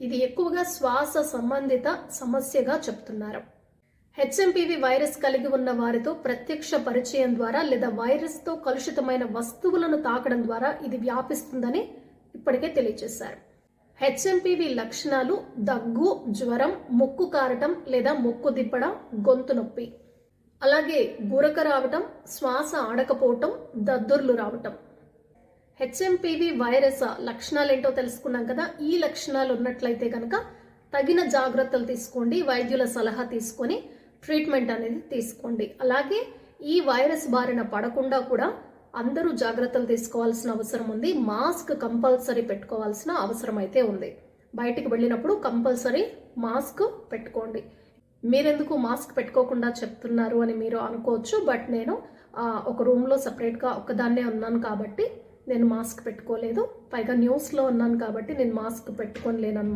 ఇది ఎక్కువగా శ్వాస సంబంధిత సమస్యగా చెప్తున్నారు. హెచ్ఎంపివి వైరస్ కలిగి ఉన్న వారితో ప్రత్యక్ష పరిచయం ద్వారా లేదా వైరస్తో కలుషితమైన వస్తువులను తాకడం ద్వారా ఇది వ్యాపిస్తుందని ఇప్పటికే తెలియజేశారు. హెచ్ఎంపివి లక్షణాలు దగ్గు జ్వరం ముక్కు కారటం లేదా ముక్కు దిప్పడం గొంతు నొప్పి. అలాగే గురక రావటం శ్వాస ఆడకపోవటం దద్దుర్లు రావటం. హెచ్ఎంపివి వైరస్ లక్షణాలు ఏంటో తెలుసుకున్నాం కదా. ఈ లక్షణాలు ఉన్నట్లయితే కనుక తగిన జాగ్రత్తలు తీసుకోండి వైద్యుల సలహా తీసుకొని ట్రీట్మెంట్ అనేది తీసుకోండి. అలాగే ఈ వైరస్ బారిన పడకుండా కూడా అందరూ జాగ్రత్తలు తీసుకోవాల్సిన అవసరం ఉంది. మాస్క్ కంపల్సరీ పెట్టుకోవాల్సిన అవసరం అయితే ఉంది. బయటికి వెళ్ళినప్పుడు కంపల్సరీ మాస్క్ పెట్టుకోండి. మీరెందుకు మాస్క్ పెట్టుకోకుండా చెప్తున్నారు అని మీరు అనుకోవచ్చు బట్ నేను ఒక రూమ్లో సపరేట్గా ఒకదాన్నే ఉన్నాను కాబట్టి నేను మాస్క్ పెట్టుకోలేదు. పైగా న్యూస్లో ఉన్నాను కాబట్టి నేను మాస్క్ పెట్టుకొని లేనమాట